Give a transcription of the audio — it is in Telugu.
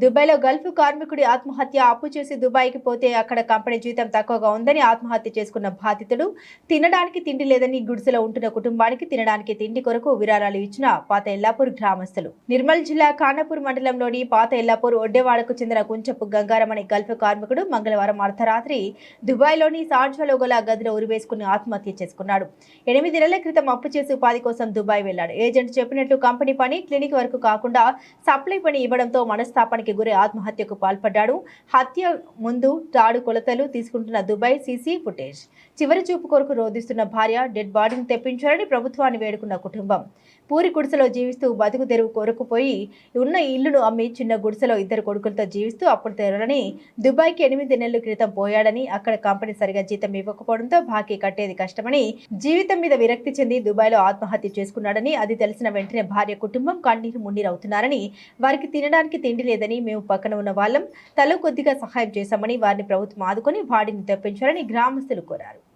దుబాయ్లో గల్ఫ్ కార్మికుడి ఆత్మహత్య అప్పు చేసి దుబాయ్కి పోతే అక్కడ కంపెనీ జీతం తక్కువగా ఉందని ఆత్మహత్య చేసుకున్న బాధితుడు తినడానికి తిండి లేదని గుడిసెలో ఉంటున్న కుటుంబానికి తినడానికి తిండి కొరకు విరాళాలు ఇచ్చిన పాత ఎల్లాపూర్ గ్రామస్తులు. నిర్మల్ జిల్లా ఖానాపూర్ మండలంలోని పాత ఎల్లాపూర్ ఒడ్డేవాడకు చెందిన కుంచపు గంగారం అనే గల్ఫ్ కార్మికుడు మంగళవారం అర్ధరాత్రి దుబాయ్లోని సార్జాలో గల గదిలో ఉరివేసుకుని ఆత్మహత్య చేసుకున్నాడు. ఎనిమిది నెలల క్రితం అప్పు చేసి ఉపాధి కోసం దుబాయ్ వెళ్ళాడు ఏజెంట్ చెప్పినట్లు కంపెనీ పని క్లినిక్ వరకు కాకుండా సప్లై పని ఇవ్వడంతో మనస్తాపానికి గురై ఆత్మహత్యకు పాల్పడ్డాడు. హత్య ముందు తాడు కొలతలు తీసుకుంటున్న దుబాయ్ సీసీ ఫుటేజ్. చివరి చూపు కొరకు రోధిస్తున్న భార్య డెడ్ బాడీని తెప్పించాలని ప్రభుత్వాన్ని వేడుకున్న కుటుంబం. పూరి గుడిసెలో జీవిస్తూ బతుకు తెరువు కోరుకుపోయి ఉన్న ఇల్లును అమ్మి చిన్న గుడిసెలో ఇద్దరు కొడుకులతో జీవిస్తూ అప్పుడు తెరలని దుబాయ్కి ఎనిమిది నెలల క్రితం పోయాడని అక్కడ కంపెనీ సరిగా జీతం ఇవ్వకపోవడంతో బాకీ కట్టేది కష్టమని జీవితం మీద విరక్తి చెంది దుబాయ్లో ఆత్మహత్య చేసుకున్నాడని అది తెలిసిన వెంటనే భార్య కుటుంబం కన్నీరు మున్నీరవుతున్నారని వారికి తినడానికి తిండి లేదని మేము పక్కన ఉన్న వాళ్ళం. తల కొద్దిగా సహాయం చేశామని వారిని ప్రభుత్వం ఆదుకొని వాడిని తప్పించారని గ్రామస్తులు కోరారు.